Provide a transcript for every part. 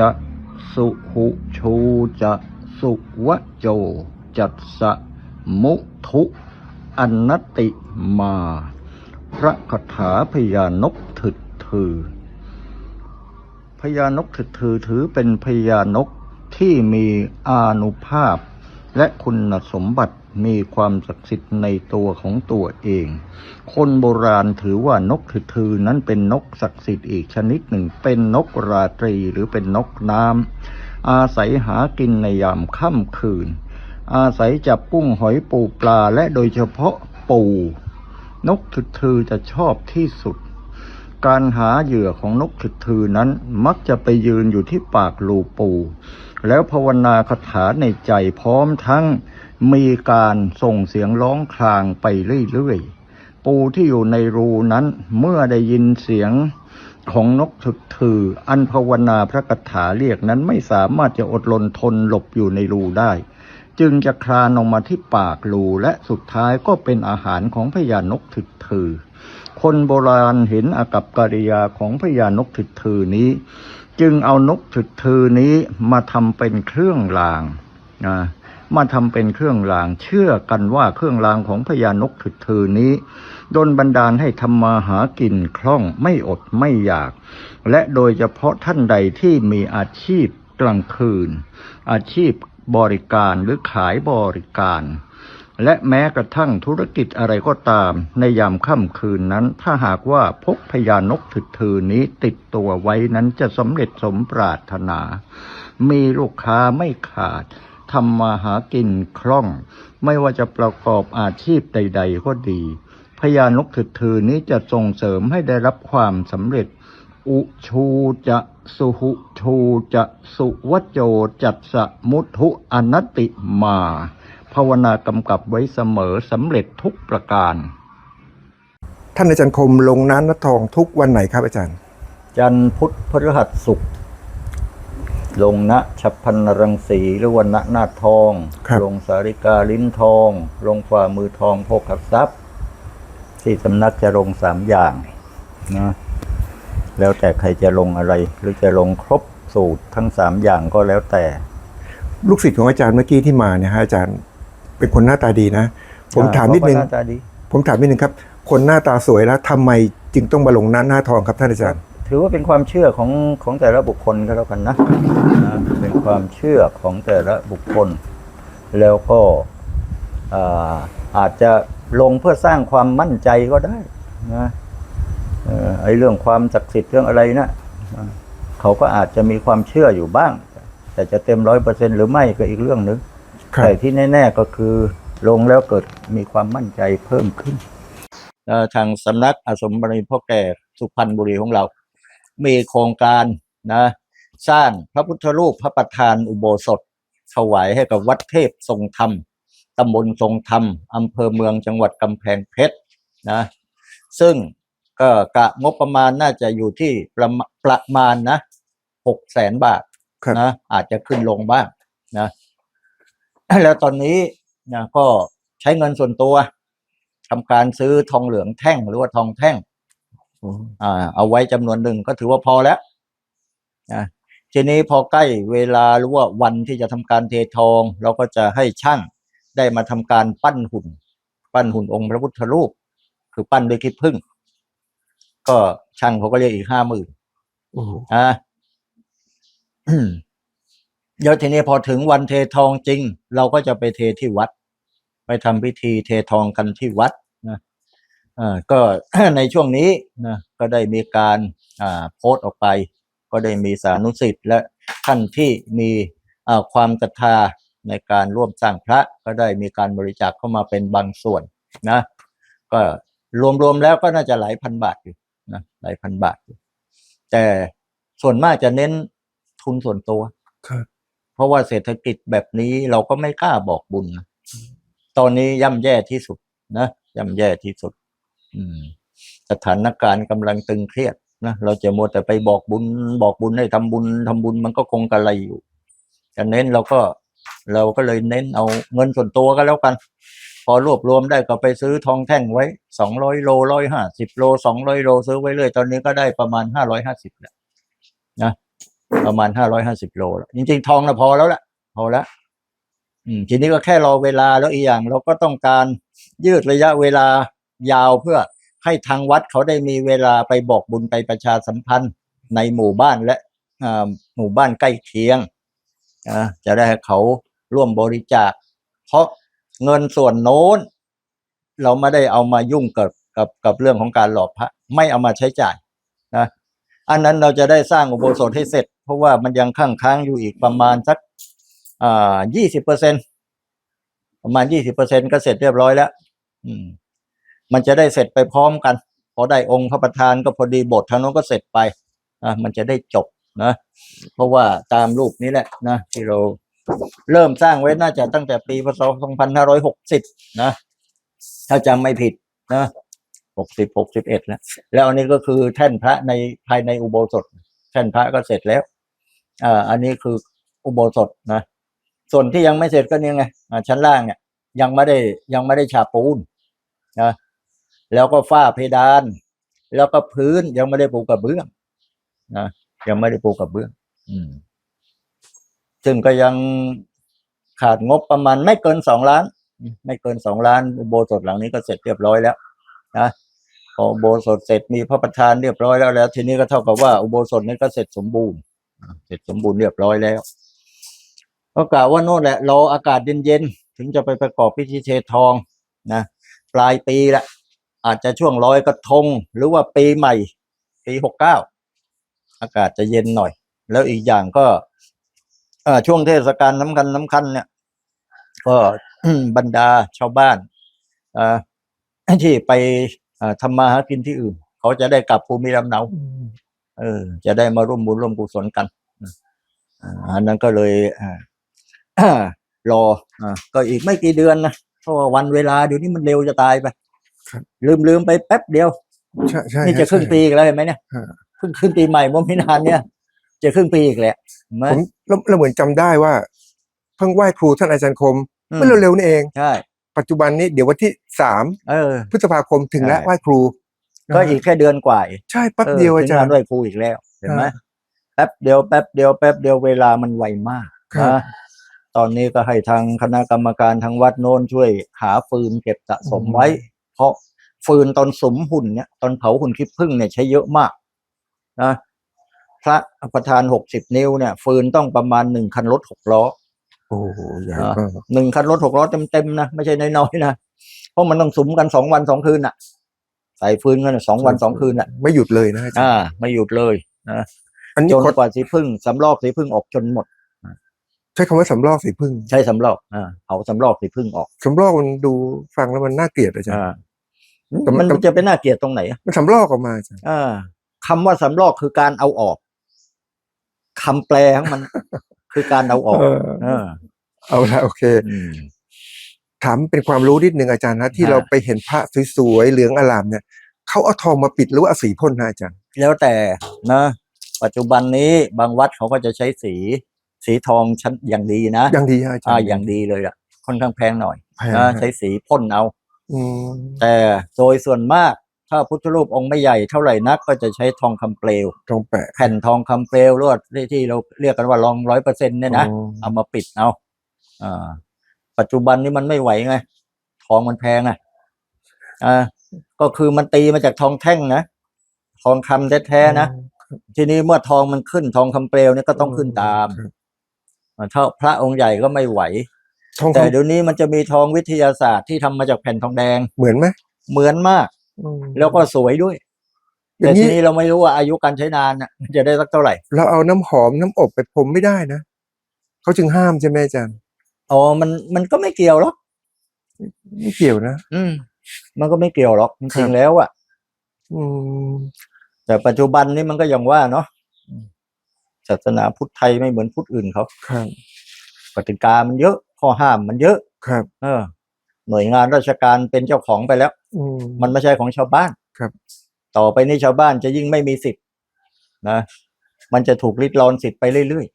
จะสุหุชูจะสุวะโจ จัตสะมุทุอันติมา พระคาถาพญานกถึดถือพญานกถึดถือถือเป็นพญานกที่มีอานุภาพและคุณสมบัติ มีความศักดิ์สิทธิ์ในตัวของตัวเอง คนโบราณถือว่านกถือนั้นเป็นนกศักดิ์สิทธิ์อีกชนิดหนึ่ง เป็นนกราตรีหรือเป็นนกน้ำอาศัยหากินในยามค่ำคืน อาศัยจับกุ้งหอยปูปลาและโดยเฉพาะปู นกถือจะชอบที่สุด การหาเหยื่อของนกถึดถือนั้นมักจะไปยืนอยู่ที่ปากรูปู แล้วภาวนาคาถาในใจพร้อมทั้งมีการส่งเสียงร้องคลางไปเรื่อยๆ ปูที่อยู่ในรูนั้นเมื่อได้ยินเสียงของนกถึกถือ อันภาวนาพระคาถาเรียกนั้นไม่สามารถจะอดรนทนหลบอยู่ในรูได้ จึงจะคลานออกมาที่ปากรูและสุดท้ายก็เป็นอาหารของพญานกถึกถือ คนโบราณเห็นอากับกิริยาของพญานกถึกถือนี้ จึงเอานกถึกถือนี้มาทำเป็นเครื่องรางนะมาทำเป็นเครื่องราง เชื่อกันว่าเครื่องรางของพญานกถึกถือนี้ดนบันดาลให้ทำมาหากินคล่องไม่อดไม่อยาก และโดยเฉพาะท่านใดที่มีอาชีพกลางคืน อาชีพบริการหรือขายบริการ และแม้กระทั่งธุรกิจอะไรก็ตาม ในยามค่ำคืนนั้น ถ้าหากว่าพกพญานกถึกถือนี้ติดตัวไว้นั้นจะสำเร็จสมปรารถนา มีลูกค้าไม่ขาดทำมาหากินคล่อง ไม่ว่าจะประกอบอาชีพใด ๆ ก็ดีพญานกถึกถือนี้จะส่งเสริมให้ได้รับความสำเร็จ อุชูจะสุหุชูจะสุวโจจัตสมุทุอนัตติมา ภาวนากำกับไว้เสมอสำเร็จทุกประการ ท่านอาจารย์คมลงน้ำนัททองทุกวันไหนครับอาจารย์ จันทร์พุธพฤหัสศุกร์ลงณฉับพันนรังสีหรือวันณนาถทองครับลงสาริกาลิ้นทอง ลงฝ่ามือทองโภคทรัพย์ ที่สำนักจะลงสามอย่างนะแล้วแต่ใครจะลงอะไร หรือจะลงครบสูตรทั้งสามอย่างก็แล้วแต่ ลูกศิษย์ของอาจารย์เมื่อกี้ที่มาเนี่ยฮะอาจารย์ เป็นคนหน้าตาดีนะ ผมถามนิดนึงเขก็หน้าตาดี ผมถามนิดนึงครับ คนหน้าตาสวยแล้วทำไมจึงต้องมาลงหน้าหน้าทองครับท่านอาจารย์ ถือว่าเป็นความเชื่อของของแต่ละบุคคลก็แล้วกันนะนะเป็นความเชื่อของแต่ละบุคคล แล้วก็อ่าอาจจะลงเพื่อสร้างความมั่นใจก็ได้นะเอ่อไอ้เรื่องความศักดิ์สิทธิ์เรื่องอะไรนะนะเขาก็อาจจะมีความเชื่ออยู่บ้าง แต่จะเต็มร้อยเปอร์เซ็นหรือไม่ก็อีกเรื่องหนึงครับ แต่ที่แน่ ๆก็คือลงแล้วเกิดมีความมั่นใจเพิ่มขึ้นเอ่อทางสำนักอาสมบรมีพ่อแก่สุพรรณบุรีของเรา มีโครงการนะสร้างพระพุทธรูปพระประธานอุโบสถถวายให้กับวัดเทพทรงธรรมตำบลทรงธรรมอำเภอเมืองจังหวัดกำแพงเพชรนะซึ่งก็กะงบประมาณน่าจะอยู่ที่ประมาประมาณนะหกแสนบาทครับนะอาจจะขึ้นลงบ้างนะ แล้วตอนนี้นะก็ใช้เงินส่วนตัวทำการซื้อทองเหลืองแท่งหรือว่าทองแท่งอ่า เอาไว้จำนวนหนึ่งก็ถือว่าพอแล้วนะทีนี้พอใกล้เวลาหรือว่าวันที่จะทำการเททอง เราก็จะให้ช่างได้มาทำการปั้นหุ่น ปั้นหุ่นองค์พระพุทธรูป คือปั้นด้วยขี้ผึ้งก็ช่างเขาก็เรียกอีกห้าหมื่นโอ้โหอ่า เดี๋ยวทีนี้พอถึงวันเททองจริง เราก็จะไปเทที่วัด ไปทำพิธีเททองกันที่วัดนะอ่าก็ในช่วงนี้นะก็ได้มีการอ่าโพสต์ออกไป ก็ได้มีสานุสิทธิ์และท่านที่มีอ่าความศรัทธาในการร่วมสร้างพระก็ได้มีการบริจาคเข้ามาเป็นบางส่วนนะ ก็รวมๆแล้วก็น่าจะหลายพันบาทอยู่นะหลายพันบาทอยู่แต่ส่วนมากจะเน้นทุนส่วนตัวครับ ราะว่าเศรษฐกิจแบบนี้เราก็ไม่กล้าบอกบุญนะตอนนี้ย่ำแย่ที่สุดนะย่ำแย่ที่สุด อืม สถานการณ์กำลังตึงเครียดนะเราจะมัวแต่ไปบอกบุญ บอกบุญให้ทำบุญทำบุญมันก็คงกระไรอยู่จะเน้นเราก็เราก็เลยเน้นเอาเงินส่วนตัวก็แล้วกัน พอรวบรวมได้ก็ไปซื้อทองแท่งไว้สองร้อยโลร้อยห้าสิบโลสองร้อยโลซื้อไว้เลย ตอนนี้ก็ได้ประมาณห้าร้อยห้าสิบแล้วนะ ประมาณห้าร้อยห้าสิบโลแล้วจริง ๆ ทองนะพอแล้วละพอแล้วอืมทีนี้ก็แค่รอเวลาแล้วอีกอย่าง เราก็ต้องการยืดระยะเวลายาวเพื่อให้ทางวัดเขาได้มีเวลาไปบอกบุญไปประชาสัมพันธ์ในหมู่บ้านและอ่าหมู่บ้านใกล้เคียงนะจะได้ให้เขาร่วมบริจาค เพราะเงินส่วนโน้น เราไม่ได้เอามายุ่งกับกับกับเรื่องของการหลอกพระไม่เอามาใช้จ่ายนะอันนั้นเราจะได้สร้างอุโบสถให้เสร็จ ราะว่ามันยังค้างค้างอยู่อีกประมาณสักอ่ายี่สิบเปอร์เซ็นประมาณยี่สิบเปอร์เซ็นก็เสร็จเรียบร้อยแล้ว อืม มันจะได้เสร็จไปพร้อมกัน พอได้องค์พระประธานก็พอดีบททางโน้นก็เสร็จไปนะมันจะได้จบนะเพราะว่าตามรูปนี้แหละนะที่เราเริ่มสร้างไว้น่าจะตั้งแต่ปีพศ2560 นะ ถ้าจำไม่ผิดนะ60 61แล้วแล้วอันนี้ก็คือแท่นพระในภายในอุโบสถ แท่นพระก็เสร็จแล้ว อ่าอันนี้คืออุโบสถนะ ส่วนที่ยังไม่เสร็จก็เนี่ยไงชั้นล่างเนี่ย ยังไม่ได้ยังไม่ได้ฉาปูนนะแล้วก็ฝ้าเพดาน แล้วก็พื้นยังไม่ได้ปูกระเบื้องนะยังไม่ได้ปูกระเบื้อง อืม ซึ่งก็ยังขาดงบประมาณไม่เกินสองล้าน ไม่เกินสองล้านอุโบสถหลังนี้ก็เสร็จเรียบร้อยแล้วนะพออุโบสถเสร็จมีพระประธานเรียบร้อยแล้วแล้ว ทีนี้ก็เท่ากับว่าอุโบสถนี้ก็เสร็จสมบูรณ์ เสร็จสมบูรณ์เรียบร้อยแล้ว ก็กล่าวว่าโน่นแหละรออากาศเย็นๆถึงจะไปประกอบพิธีเททองนะปลายปีละอาจจะช่วงลอยกระทง หรือว่าปีใหม่ ปีหกเก้าอากาศจะเย็นหน่อย แล้วอีกอย่างก็ช่วงเทศกาลสำคัญสำคัญเนี่ย ก็บรรดาชาวบ้านที่ไปทำมาหากินที่อื่น เขาจะได้กลับภูมิลำเนา เออ จะได้มาร่วมบุญร่วมกุศลกันอ่าอันนั้นก็เลยอ่ารออ่าก็อีกไม่กี่เดือนนะเพราะว่าวันเวลาเดี๋ยวนี้มันเร็วจะตายไปครับลืมลืมไปแป๊บเดียวใช่ใช่นี่จะครึ่งใช่ปีอีกแล้วเห็นไหมเนี่ยฮะเพิ่งขึ้นปีใหม่เมื่อไม่นานเนี่ย จะครึ่งปีอีกแหละเห็นไหมผมแล้วแล้วเหมือนจำได้ว่า เพิ่งไหว้ครูท่านอาจารย์คมอืมเมื่อเร็วๆนี่เองใช่ปัจจุบันนี้เดี๋ยววันที่สามเออพฤษภาคมถึงแล้วใช่ไหว้ครู ก็อีกแค่เดือนกว่าเองใช่แป๊บเดียวอาจารถึงงนย์ด้วยครูอีกแล้วเห็นไหมอ่าแป๊บเดียวแป๊บเดียวแป๊บเดียวเวลามันไวมากครับนะตอนนี้ก็ให้ทางคณะกรรมการทางวัดโน้นช่วยหาฟืนเก็บสะสมไว้ เพราะฟืนตอนสมหุ่นเนี่ยตอนเผาหุ่นขี้ผึ้งเนี่ยใช้เยอะมากนะพระประธานหกสิบนิ้วเนี่ยฟืนต้องประมาณหนึ่งคันรถหกล้อโอ้โหใหญ่อ่ามากหนึ่งคันรถหกล้อเต็มๆนะไม่ใช่น้อยๆนะเพราะมันต้องสุมกันสองวันสองคืนอะ ใส่ฟืนกันสองวันสองคืนอะไม่หยุดเลยนะอาจารอ่าย์ไม่หยุดเลยนะอันนี้จนเขากว่าสีพึ่งสำลอกสีพึ่งออกจนหมดใช้คำว่าสำลอกสีพึ่งใช้สำลอกอ่าเอาสำลอกสีพึ่งออกสำลอกมันดูฟังแล้วมันน่าเกลียดอาจารย์อ่าแต่มันมันจะเป็นน่าเกลียดตรงไหนอะมันสำลอกออกมาอาจารย์อ่าคำว่าสำลอกคือการเอาออกคำแปลของมันคือการเอาออก เออ เออเอาละโอเคอืม ถามเป็นความรู้นิดนึงอาจารย์นะที่ฮะเราไปเห็นพระสวยๆเหลืองอลามเนี่ยเขาเอาทองมาปิดหรือว่าเอาสีพ่นนะอาจารย์ แล้วแต่นะปัจจุบันนี้บางวัดเขาก็จะใช้สีสีทองชั้นอย่างดีนะยังดีฮะอาจารอ่าย์อย่างดีเลยอะค่อนข้างแพงหน่อยแพงนะฮะใช้สีพ่นเอาอืมแต่โดยส่วนมากถ้าพุทธรูปองค์ไม่ใหญ่เท่าไหร่นักก็จะใช้ทองคำเปลวทองแปะแผ่นทองคำเปลวหรือว่าที่ที่เราเรียกกันว่าลองร้อยเปอร์เซ็นต์เนี่ยนะอ๋อเอามาปิดเอาอ่า ปัจจุบันนี้มันไม่ไหวไง ทองมันแพงอะอ่าก็คือมันตีมาจากทองแท่งนะทองคำแท้ๆนะทีนี้เมื่อทองมันขึ้นทองคำเปลวเนี่ยก็ต้องขึ้นตามครับอ่าถ้าพระองค์ใหญ่ก็ไม่ไหวทองแต่คำเดี๋ยวนี้มันจะมีทองวิทยาศาสตร์ที่ทำมาจากแผ่นทองแดงเหมือนไหมเหมือนมากอืมแล้วก็สวยด้วยอย่าแต่งนี้ทีนี้เราไม่รู้ว่าอายุการใช้นานน่ะมันจะได้สักเท่าไหร่ เราเอาน้ำหอมน้ำอบไปพรมไม่ได้นะเขาจึงห้ามใช่ไหมอาจารย์ อ๋อมันมันก็ไม่เกี่ยวหรอก ไม่เกี่ยวนะ อืม มันก็ไม่เกี่ยวหรอกจครัริบ งๆแล้วอะอืม แต่ปัจจุบันนี้มันก็อย่างว่าเนาะอืมศาสนาพุทธไทยไม่เหมือนพุทธอื่นเขาครับ กติกามันเยอะ ข้อห้ามมันเยอะ ครับ เออ หน่วยงานราชการเป็นเจ้าของไปแล้ว อืม มันไม่ใช่ของชาวบ้านครับ ต่อไปนี้ชาวบ้านจะยิ่งไม่มีสิทธิ์นะ มันจะถูกริดรอนสิทธิ์ไปเรื่อย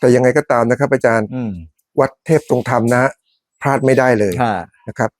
แต่ยังไงก็ตามนะครับอาจารย์ ๆ อืม วัดเทพตรงธรรมนะ พลาดไม่ได้เลยค่ะนะครับ